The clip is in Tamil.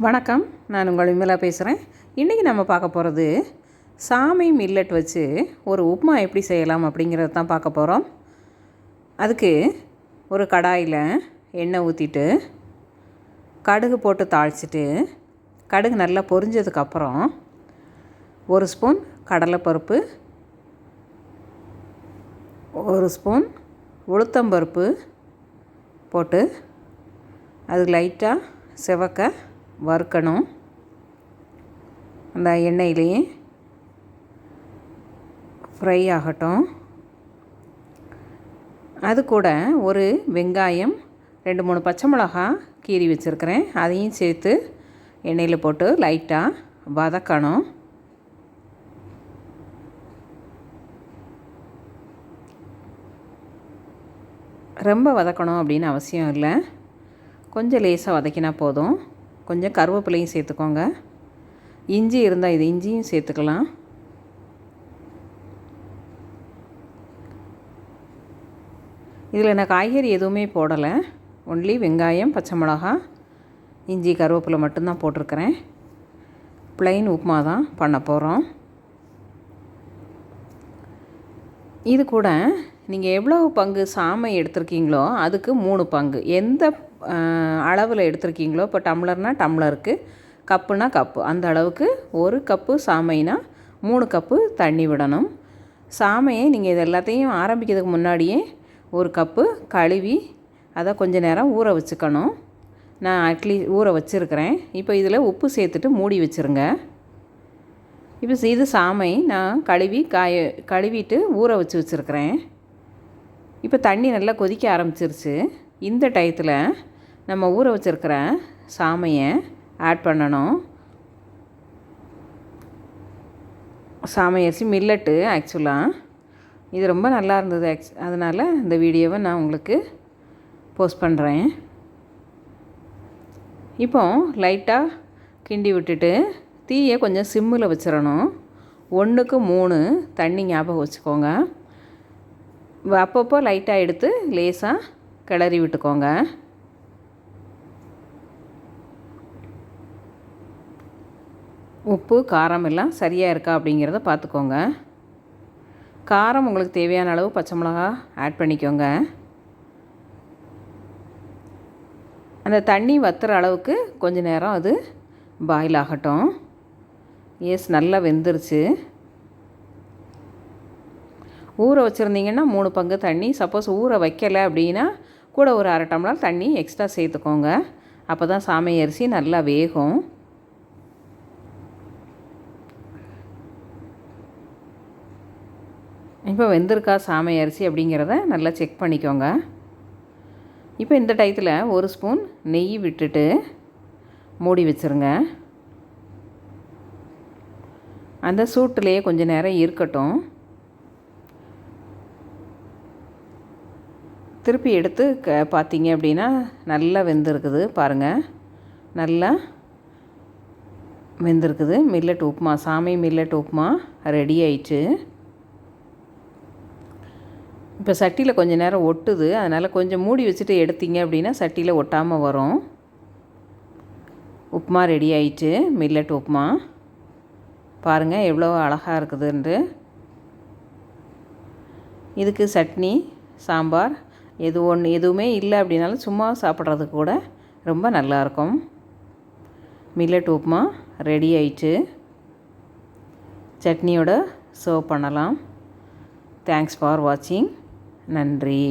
வணக்கம். நான் உங்கள் விமலா பேசுகிறேன் இன்றைக்கி நம்ம பார்க்க போகிறது சாமை மில்லட் வச்சு ஒரு உப்புமா எப்படி செய்யலாம் அப்படிங்கிறத தான் பார்க்க போகிறோம் அதுக்கு ஒரு கடாயில் எண்ணெய் ஊற்றிட்டு கடுகு போட்டு தாளிச்சிட்டு கடுகு நல்லா பொரிஞ்சதுக்கப்புறம் ஒரு ஸ்பூன் கடலைப்பருப்பு ஒரு ஸ்பூன் உளுத்தம்பருப்பு போட்டு அது லைட்டாக செவக்க வறுக்கணும். அந்த எண்ணெயிலேயே ஃப்ரை ஆகட்டும். அது கூட ஒரு வெங்காயம் ரெண்டு மூணு பச்சை மிளகா கீறி வச்சுருக்கிறேன். அதையும் சேர்த்து எண்ணெயில் போட்டு லைட்டாக வதக்கணும். ரொம்ப வதக்கணும் அப்படின்னு அவசியம் இல்லை. கொஞ்சம் லேசாக வதக்கினா போதும். கொஞ்சம் கருவேப்பிலையும் சேர்த்துக்கோங்க. இஞ்சி இருந்தால் இது இஞ்சியும் சேர்த்துக்கலாம். இதில் நான் காய்கறி எதுவுமே போடலை. ஒன்லி வெங்காயம் பச்சை மிளகா இஞ்சி கருவேப்பிலை மட்டும்தான் போட்டிருக்கிறேன். ப்ளைன் உப்புமா தான் பண்ண போகிறோம் இது கூட நீங்கள் எவ்வளோ பங்கு சாமை எடுத்திருக்கீங்களோ அதுக்கு மூணு பங்கு. எந்த அளவில் எடுத்திருக்கீங்களோ இப்போ டம்ளர்னால் டம்ளருக்கு கப்புனா கப்பு. அந்த அளவுக்கு ஒரு கப்பு சாமைனா மூணு கப்பு தண்ணி விடணும். சாமையை நீங்கள் இது எல்லாத்தையும் ஆரம்பிக்கிறதுக்கு முன்னாடியே ஒரு கப்பு கழுவி அதை கொஞ்ச நேரம் ஊற வச்சுக்கணும். நான் அட்லீஸ்ட் ஊற வச்சுருக்கிறேன். இப்போ இதில் உப்பு சேர்த்துட்டு மூடி வச்சுருங்க. இப்போ இது சாமை நான் கழுவி காய கழுவிட்டு ஊற வச்சு வச்சுருக்கிறேன். இப்போ தண்ணி நல்லா கொதிக்க ஆரம்பிச்சிருச்சு. இந்த டயத்தில் நம்ம ஊற வச்சுருக்கிற சாமையை ஆட் பண்ணணும். சாமை அரிசி மில்லட்டு ஆக்சுவலாக இது ரொம்ப நல்லா இருந்தது ஆக்ச் அதனால் இந்த வீடியோவை நான் உங்களுக்கு போஸ்ட் பண்ணுறேன் இப்போ லைட்டாக கிண்டி விட்டுட்டு தீயை கொஞ்சம் சிம்மில் வச்சிடணும். ஒன்றுக்கு மூணு தண்ணி ஞாபகம் வச்சுக்கோங்க. அப்பப்போ லைட்டாக எடுத்து லேசாக கிளறி விட்டுக்கோங்க. உப்பு காரம் எல்லாம் சரியாக இருக்கா அப்படிங்கிறத பார்த்துக்கோங்க. காரம் உங்களுக்கு தேவையான அளவு பச்சை மிளகா ஆட் பண்ணிக்கோங்க. அந்த தண்ணி வத்துற அளவுக்கு கொஞ்ச நேரம் அது பாயில் ஆகட்டும். எஸ் நல்லா வெந்துருச்சு. ஊற வச்சுருந்தீங்கன்னா மூணு பங்கு தண்ணி. சப்போஸ் ஊற வைக்கலை அப்படின்னா கூட ஒரு அரை டம்ளர் தண்ணி எக்ஸ்ட்ரா சேர்த்துக்கோங்க. அப்போ தான் சாமை அரிசி நல்லா வேகும். இப்போ வெந்திருக்கா சாமை அரிசி அப்படிங்கிறத நல்லா செக் பண்ணிக்கோங்க. இப்போ இந்த டயத்தில் ஒரு ஸ்பூன் நெய் விட்டுட்டு மூடி வச்சுருங்க. அந்த சூட்டுலேயே கொஞ்சம் நேரம் இருக்கட்டும். திருப்பி எடுத்து க பார்த்தீங்க அப்படின்னா நல்லா வெந்திருக்குது பாருங்கள் நல்லா வெந்திருக்குது. மில்லட் உப்புமா சாமி மில்லட் உப்புமா ரெடி ஆயிடுச்சு. இப்போ சட்டியில் கொஞ்சம் நேரம் ஒட்டுது. அதனால் கொஞ்சம் மூடி வச்சுட்டு எடுத்தீங்க அப்படின்னா சட்டியில் ஒட்டாமல் வரும். உப்புமா ரெடி ஆயிடுச்சு. மில்லட் உப்புமா. பாருங்கள் எவ்வளோ அழகாக இருக்குதுன்ட்டு. இதுக்கு சட்னி சாம்பார் எது ஒன்று எதுவுமே இல்லை அப்படின்னாலும் சும்மா சாப்பிட்றதுக்கு கூட ரொம்ப நல்லாயிருக்கும். மில்லட் உப்புமா ரெடி ஆயிடுச்சு. சட்னியோட சர்வ் பண்ணலாம். தேங்க்ஸ் ஃபார் வாட்சிங் நன்றி.